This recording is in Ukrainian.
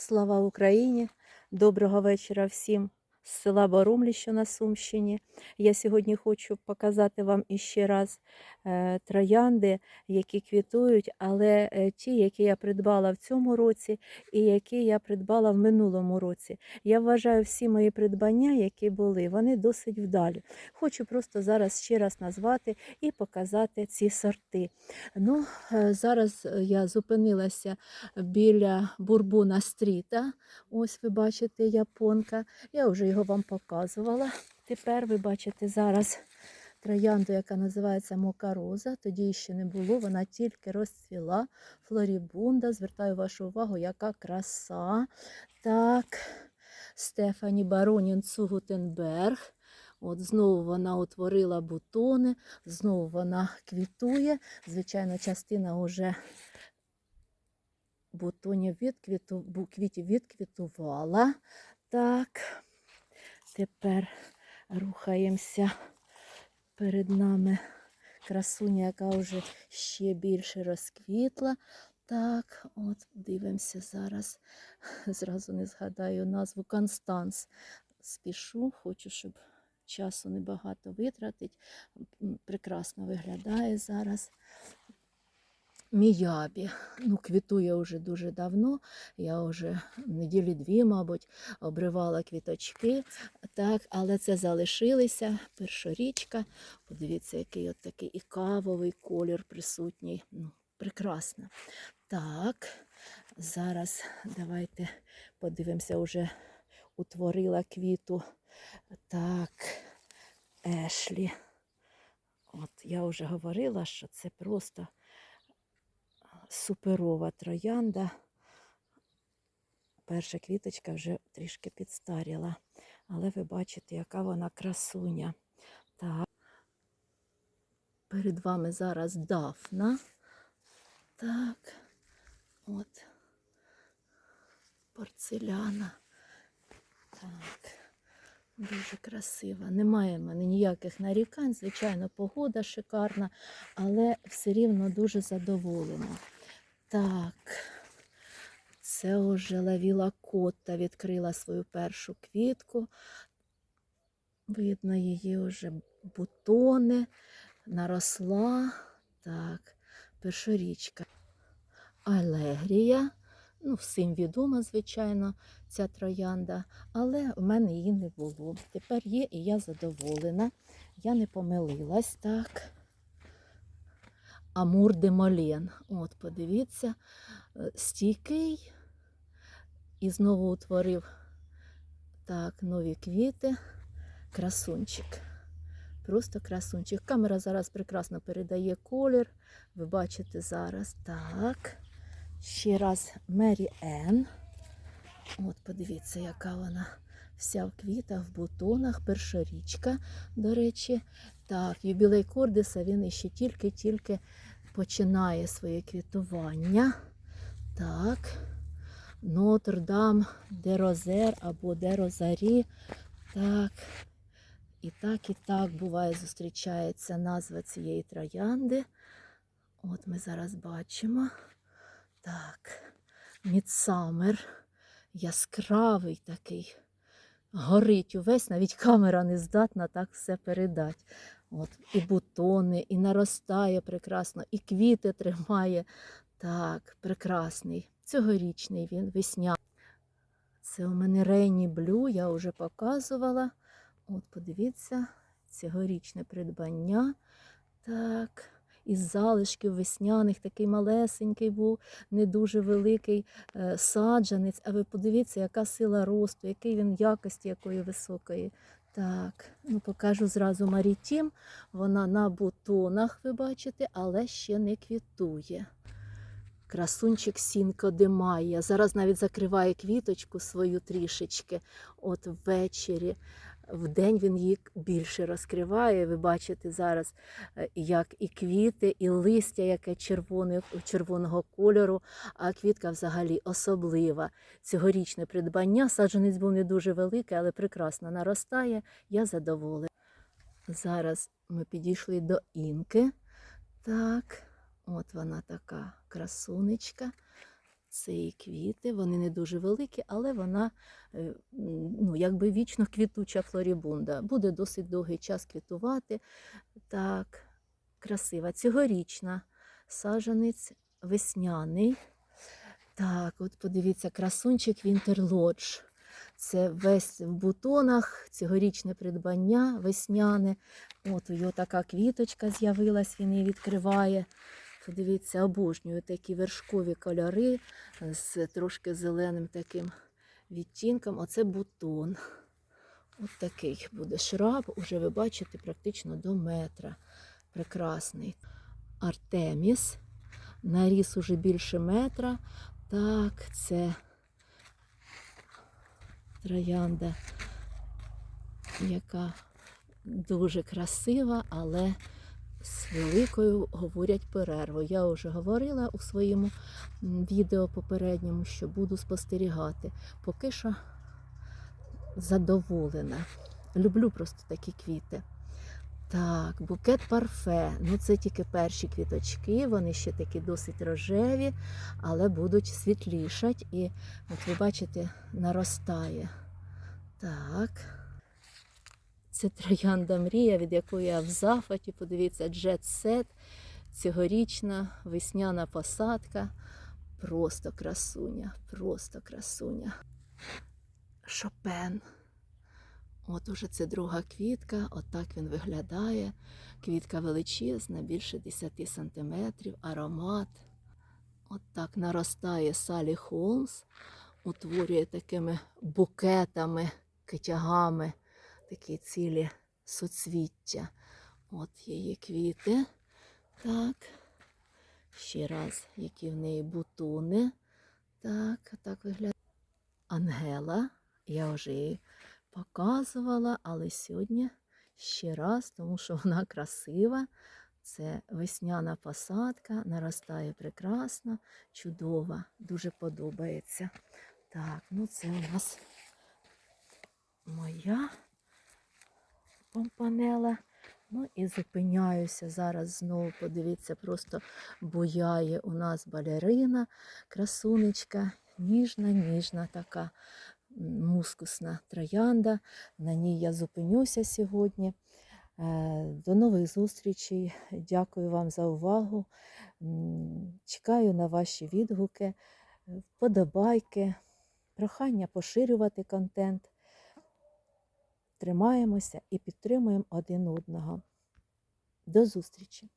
Слава Україні! Доброго вечора всім з села Борумлі, що на Сумщині. Я сьогодні хочу показати вам іще раз е, троянди, які квітують, але е, ті, які я придбала в цьому році, і які я придбала в минулому році. Я вважаю всі мої придбання, які були, вони досить вдалі. Хочу просто зараз ще раз назвати і показати ці сорти. Ну, е, зараз я зупинилася біля Бурбуна Стріта. Ось ви бачите японка. Я вже його вам показувала. Тепер ви бачите зараз троянду, яка називається Мокароза. Тоді ще не було, вона тільки розцвіла. Флорібунда. Звертаю вашу увагу, яка краса. Так, Стефані Баронін Цугутенберг. От знову вона утворила бутони, знову вона квітує. Звичайно, частина вже бутонів відквіту, квітів відквітувала. Так, тепер рухаємося перед нами красуня, яка вже ще більше розквітла. Так, от дивимося зараз. Зразу не згадаю назву Констанс. Спішу, хочу, щоб часу небагато витратить. Прекрасно виглядає зараз. Міябі. Ну, квітує вже дуже давно. Я вже неділі дві, мабуть, обривала квіточки. Так, але це залишилися. Першорічка. Подивіться, який от такий і кавовий колір присутній. Ну, прекрасно. Так, зараз давайте подивимося, вже утворила квіту. Так, Ешлі. От я вже говорила, що це просто суперова троянда. Перша квіточка вже трішки підстаріла. Але ви бачите, яка вона красуня. Так. Перед вами зараз дафна. Так. От. Порцеляна. Так. Дуже красива. Немає в мене ніяких нарікань. Звичайно, погода шикарна, але все рівно дуже задоволена. Так, це вже лавіла котта відкрила свою першу квітку. Видно, її вже бутони, наросла. Так, першорічка. Алегрія. Ну, всім відома, звичайно, ця троянда, але в мене її не було. Тепер є, і я задоволена. Я не помилилась так. Амур де Молен. От, подивіться, е, стійкий. І знову утворив так, нові квіти. Красунчик. Просто красунчик. Камера зараз прекрасно передає колір. Ви бачите зараз. Так. Ще раз Мері Енн. От, подивіться, яка вона вся в квітах, в бутонах, першорічка, до речі. Так, юбілей Кордиса він іще тільки-тільки починає своє квітування. Так. Нотр-Дам, де Розер або де Розарі. Так. І так, і так буває, зустрічається назва цієї троянди. От ми зараз бачимо. Так, Мідсамер. Яскравий такий. Горить увесь, навіть камера не здатна так все передати. От, і бутони, і наростає прекрасно, і квіти тримає. Так, прекрасний. Цьогорічний він, весняний. Це у мене Рейні Блю, я вже показувала. От, подивіться, цьогорічне придбання. Так, із залишків весняних, такий малесенький був, не дуже великий е, саджанець. А ви подивіться, яка сила росту, який він якості якої високої. Так, ну покажу зразу Марітім. Вона на бутонах, ви бачите, але ще не квітує. Красунчик Сінко де Майя. Зараз навіть закриває квіточку свою трішечки. От ввечері. Вдень він її більше розкриває. Ви бачите зараз, е, як і квіти, і листя, яке червоне, червоного кольору, а квітка взагалі особлива. Цьогорічне придбання. Саджанець був не дуже великий, але прекрасно наростає. Я задоволена. Зараз ми підійшли до інки. Так, от вона така красунечка. Це і квіти, вони не дуже великі, але вона е, ну, якби вічно квітуча флорібунда. Буде досить довгий час квітувати. Так, красива. Цьогорічна саджанець весняний. Так, от подивіться, красунчик Вінтерлодж. Це весь в бутонах, цьогорічне придбання весняне. От у його така квіточка з'явилась, він її відкриває. Подивіться, обожнюю такі вершкові кольори з трошки зеленим таким відтінком. Оце бутон. От такий буде шраб, уже ви бачите, практично до метра. Прекрасний. Артеміс. Наріс уже більше метра. Так, це троянда, яка дуже красива, але з великою говорять перервою. Я вже говорила у своєму відео попередньому, що буду спостерігати. Поки що задоволена. Люблю просто такі квіти. Так, букет парфе. Ну, це тільки перші квіточки, вони ще такі досить рожеві, але будуть світлішать. І от ви бачите, наростає. Так. Це троянда мрія, від якої я в захваті. Подивіться, Jet Set, цьогорічна весняна посадка. Просто красуня, просто красуня. Шопен. От уже це друга квітка, отак він виглядає. Квітка величезна, більше 10 сантиметрів, аромат. От так наростає Салі Холмс, утворює такими букетами, китягами такі цілі соцвіття. От її квіти. Так. Ще раз, які в неї бутони. Так, так виглядає. Ангела. Я вже її показувала, але сьогодні ще раз, тому що вона красива. Це весняна посадка, наростає прекрасно, чудова, дуже подобається. Так, ну це у нас моя помпанела. Ну і зупиняюся зараз знову. Подивіться, просто буяє у нас балерина, красунечка, ніжна, ніжна така мускусна троянда. На ній я зупинюся сьогодні. Е, До нових зустрічей. Дякую вам за увагу. Чекаю на ваші відгуки, вподобайки, прохання поширювати контент. Тримаємося і підтримуємо один одного. До зустрічі!